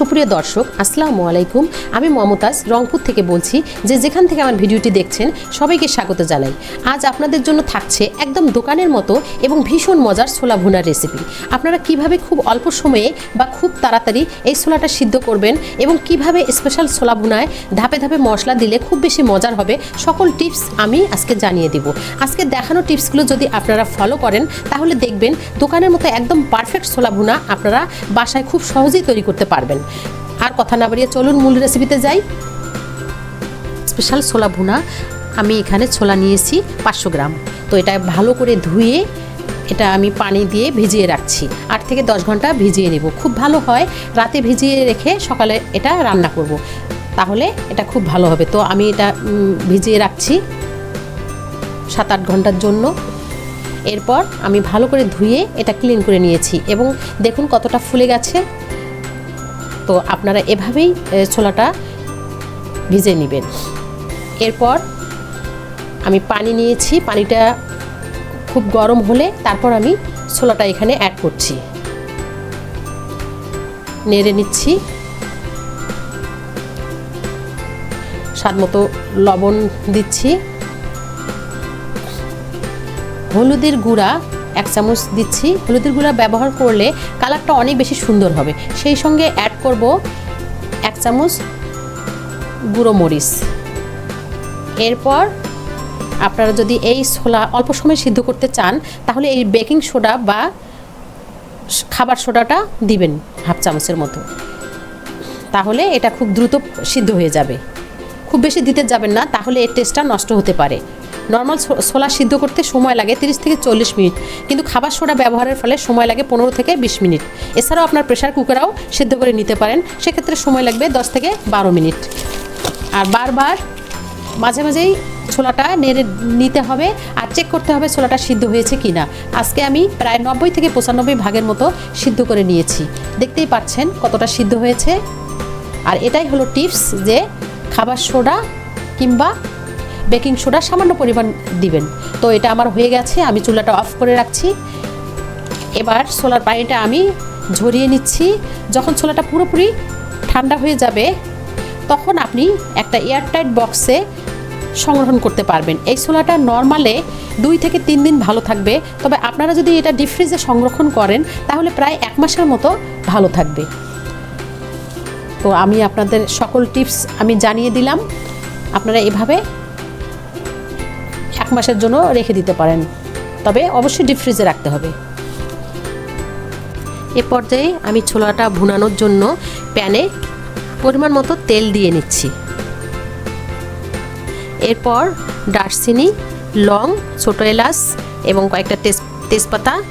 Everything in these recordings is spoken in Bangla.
সুপ্রিয় দর্শক, আসসালামু আলাইকুম। আমি মমতাজ, রংপুর থেকে বলছি যে যেখান থেকে আমার ভিডিওটি দেখছেন, সবাইকে স্বাগত জানাই। আজ আপনাদের জন্য থাকছে একদম দোকানের মতো এবং ভীষণ মজার ছোলা ভুনার রেসিপি আপনারা কীভাবে খুব অল্প সময়ে বা খুব তাড়াতাড়ি এই ছোলাটা সিদ্ধ করবেন এবং কীভাবে স্পেশাল ছোলা ভুনায় ধাপে ধাপে মশলা দিলে খুব বেশি মজার হবে, সকল টিপস আমি আজকে জানিয়ে দিব। আজকে দেখানো টিপসগুলো যদি আপনারা ফলো করেন, তাহলে দেখবেন দোকানের মতো একদম পারফেক্ট ছোলা ভুনা আপনারা বাসায় খুব সহজেই তৈরি করতে পারবেন। আর কথা না বাড়িয়ে চলুন মূল রেসিপিতে যাই। স্পেশাল ছোলা ভুনা, আমি এখানে ছোলা নিয়েছি পাঁচশো গ্রাম। তো এটা ভালো করে ধুয়ে এটা আমি পানি দিয়ে ভিজিয়ে রাখছি। আট থেকে দশ ঘণ্টা ভিজিয়ে নেব। খুব ভালো হয়, রাতে ভিজিয়ে রেখে সকালে এটা রান্না করব। তাহলে এটা খুব ভালো হবে। তো আমি এটা ভিজিয়ে রাখছি সাত আট ঘণ্টার জন্য। এরপর আমি ভালো করে ধুয়ে এটা ক্লিন করে নিয়েছি। এবং দেখুন কতটা ফুলে গেছে। তো আপনারা এভাবেই ছোলাটা ভিজে নেবেন। এরপর আমি পানি নিয়েছি, পানিটা খুব গরম হলে তারপর আমি ছোলাটা এখানে অ্যাড করছি। নেড়ে নিচ্ছি। স্বাদ মতো লবণ দিচ্ছি। হলুদের গুঁড়া এক চামচ দিচ্ছি। হলুদের গুঁড়া ব্যবহার করলে কালারটা অনেক বেশি সুন্দর হবে। সেই সঙ্গে অ্যাড করব এক চামচ গুঁড়ো মরিচ। এরপর আপনারা যদি এই ছোলা অল্প সময় সিদ্ধ করতে চান, তাহলে এই বেকিং সোডা বা খাবার সোডাটা দিবেন হাফ চামচের মতো। তাহলে এটা খুব দ্রুত সিদ্ধ হয়ে যাবে। খুব বেশি দিতে যাবেন না, তাহলে এর টেস্টটা নষ্ট হতে পারে। নর্মাল ছোলা সিদ্ধ করতে সময় লাগে তিরিশ থেকে চল্লিশ মিনিট। কিন্তু খাবার সোডা ব্যবহারের ফলে সময় লাগে পনেরো থেকে বিশ মিনিট। এছাড়াও আপনার প্রেশার কুকারেও সিদ্ধ করে নিতে পারেন। সেক্ষেত্রে সময় লাগবে দশ থেকে বারো মিনিট। আর বারবার মাঝে মাঝেই ছোলাটা নেড়ে নিতে হবে আর চেক করতে হবে ছোলাটা সিদ্ধ হয়েছে কি না আজকে আমি প্রায় নব্বই থেকে পঁচানব্বই ভাগের মতো সিদ্ধ করে নিয়েছি। দেখতেই পাচ্ছেন কতটা সিদ্ধ হয়েছে। আর এটাই হলো টিপস যে খাবার সোডা কিংবা বেকিং সোডা সামান্য পরিমাণ দিবেন। তো এটা আমার হয়ে গেছে, আমি চুলাটা অফ করে রাখছি। এবার সোলার পানিটা আমি ঝরিয়ে নিচ্ছি। যখন ছোলাটা পুরোপুরি ঠান্ডা হয়ে যাবে, তখন আপনি একটা এয়ারটাইট বক্সে সংরক্ষণ করতে পারবেন। এই ছোলাটা নর্মালে দুই থেকে তিন দিন ভালো থাকবে। তবে আপনারা যদি এটা ডিপ ফ্রিজে সংরক্ষণ করেন, তাহলে প্রায় এক মাসের মতো ভালো থাকবে। তো আমি আপনাদের সকল টিপস আমি জানিয়ে দিলাম। আপনারা এভাবে মাসের জন্য রেখে দিতে পারেন। তবে অবশ্যই ডিপ ফ্রিজে রাখতে হবে। এ পর্যায়ে আমি ছোলাটা ভুনানোর জন্য প্যানে পরিমাণ মতো তেল দিয়ে নিচ্ছি। এরপর দারচিনি, লং, ছোটো এলাচ এবং কয়েকটা তেজ, তেজপাতা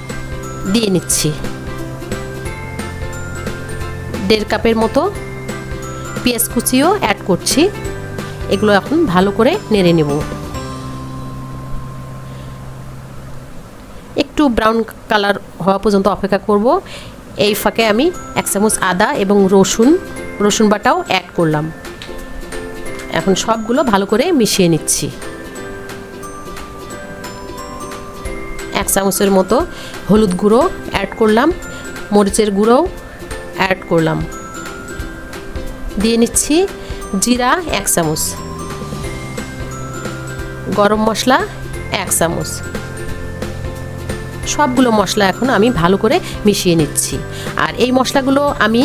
দিয়ে নিচ্ছি। দেড় কাপের মতো পেঁয়াজ কুচিও অ্যাড করছি। এগুলো এখন ভালো করে নেড়ে নেব। একটু ব্রাউন কালার হওয়া পর্যন্ত অপেক্ষা করব। এই ফাঁকে আমি এক চামচ আদা এবং রসুন রসুন বাটাও অ্যাড করলাম। এখন সবগুলো ভালো করে মিশিয়ে নিচ্ছি। এক চামচের মতো হলুদ গুঁড়ো অ্যাড করলাম, মরিচের গুঁড়োও অ্যাড করলাম। দিয়ে নিচ্ছি জিরা এক চামচ, গরম মশলা এক চামচ। সবগুলো মশলা এখন আমি ভালো করে মিশিয়ে নিচ্ছি। আর এই মশলাগুলো আমি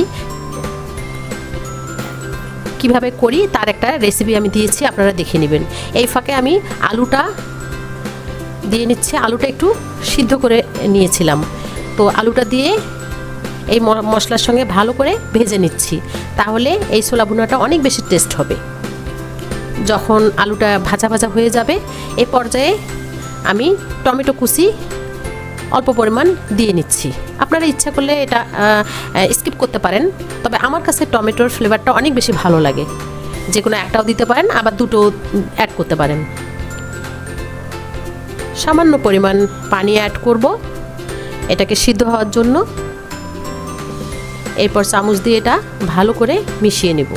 কীভাবে করি তার একটা রেসিপি আমি দিয়েছি, আপনারা দেখে নেবেন। এই ফাঁকে আমি আলুটা দিয়ে নিচ্ছি, আলুটা একটু সিদ্ধ করে নিয়েছিলাম। তো আলুটা দিয়ে এই মশলার সঙ্গে ভালো করে ভেজে নিচ্ছি, তাহলে এই ছোলা ভুনাটা অনেক বেশি টেস্ট হবে। যখন আলুটা ভাজা ভাজা হয়ে যাবে, এ পর্যায়ে আমি টমেটো কুচি অল্প পরিমাণ দিয়ে নিচ্ছি। আপনারা ইচ্ছা করলে এটা স্কিপ করতে পারেন। তবে আমার কাছে টমেটোর ফ্লেভারটা অনেক বেশি ভালো লাগে। যে কোনো একটাও দিতে পারেন, আবার দুটো অ্যাড করতে পারেন। সামান্য পরিমাণ পানি অ্যাড করব। এটাকে সিদ্ধ হওয়ার জন্য। এরপর চামচ দিয়ে এটা ভালো করে মিশিয়ে নেব।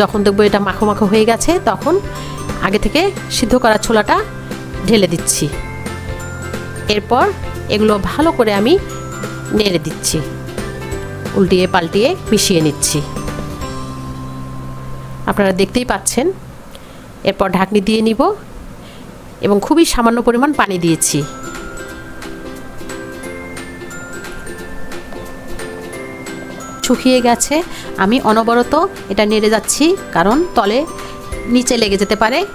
যখন দেখব এটা মাখো মাখো হয়ে গেছে, তখন আগে থেকে সিদ্ধ করা ছোলাটা ঢেলে দিচ্ছি। এরপর এগুলো ভালো করে আমি নেড়ে দিচ্ছি। উল্টিয়ে পাল্টিয়ে মিশিয়ে নিচ্ছি। আপনারা দেখতেই পাচ্ছেন। এরপর ঢাকনি দিয়ে নিব এবং খুবই সামান্য পরিমাণ পানি দিয়েছি। শুকিয়ে গেছে। আমি অনবরত এটা নেড়ে যাচ্ছি কারণ তলে নিচে লেগে যেতে পারে।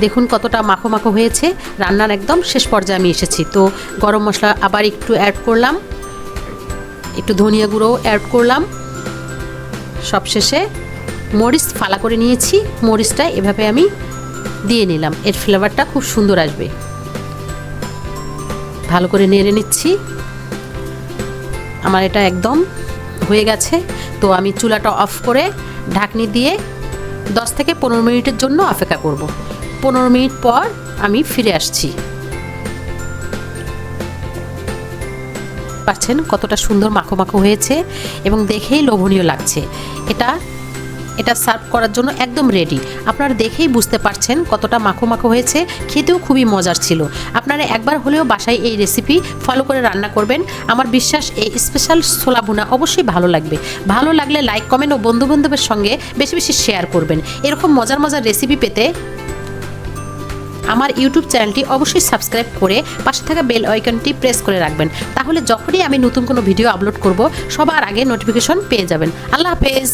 দেখুন কতটা মাখো মাখো হয়েছে। রান্নার একদম শেষ পর্যায়ে আমি এসেছি। তো গরম মশলা আবার একটু অ্যাড করলাম। একটু ধনিয়া গুঁড়ো অ্যাড করলাম। সবশেষে মরিচ ফালা করে নিয়েছি। মরিচটা এভাবে আমি দিয়ে নিলাম। এর ফ্লেভারটা খুব সুন্দর আসবে। ভালো করে নেড়ে নিচ্ছি। আমার এটা একদম হয়ে গেছে। তো আমি চুলাটা অফ করে ঢাকনি দিয়ে দশ থেকে পনেরো মিনিটের জন্য অপেক্ষা করব। পনেরো মিনিট পর আমি ফিরে আসছি। পাচ্ছেন কতটা সুন্দর মাখো মাখো হয়েছে এবং দেখেই লোভনীয় লাগছে। এটা এটা সার্ভ করার জন্য একদম রেডি আপনারা দেখেই বুঝতে পারছেন কতটা মাখো মাখো হয়েছে। খেতেও খুবই মজার ছিল। আপনারা একবার হলেও বাসায় এই রেসিপি ফলো করে রান্না করবেন। আমার বিশ্বাস এই স্পেশাল ছোলা ভুনা অবশ্যই ভালো লাগবে। ভালো লাগলে লাইক কমেন্ট ও বন্ধু বান্ধবের সঙ্গে বেশি বেশি শেয়ার করবেন। এরকম মজার মজার রেসিপি পেতে আমার ইউটিউব চ্যানেলটি অবশ্যই সাবস্ক্রাইব করে পাশে থাকা বেল আইকনটি প্রেস করে রাখবেন। তাহলে যখনই আমি নতুন কোনো ভিডিও আপলোড করব, সবার আগে নোটিফিকেশন পেয়ে যাবেন। আল্লাহ হাফেজ।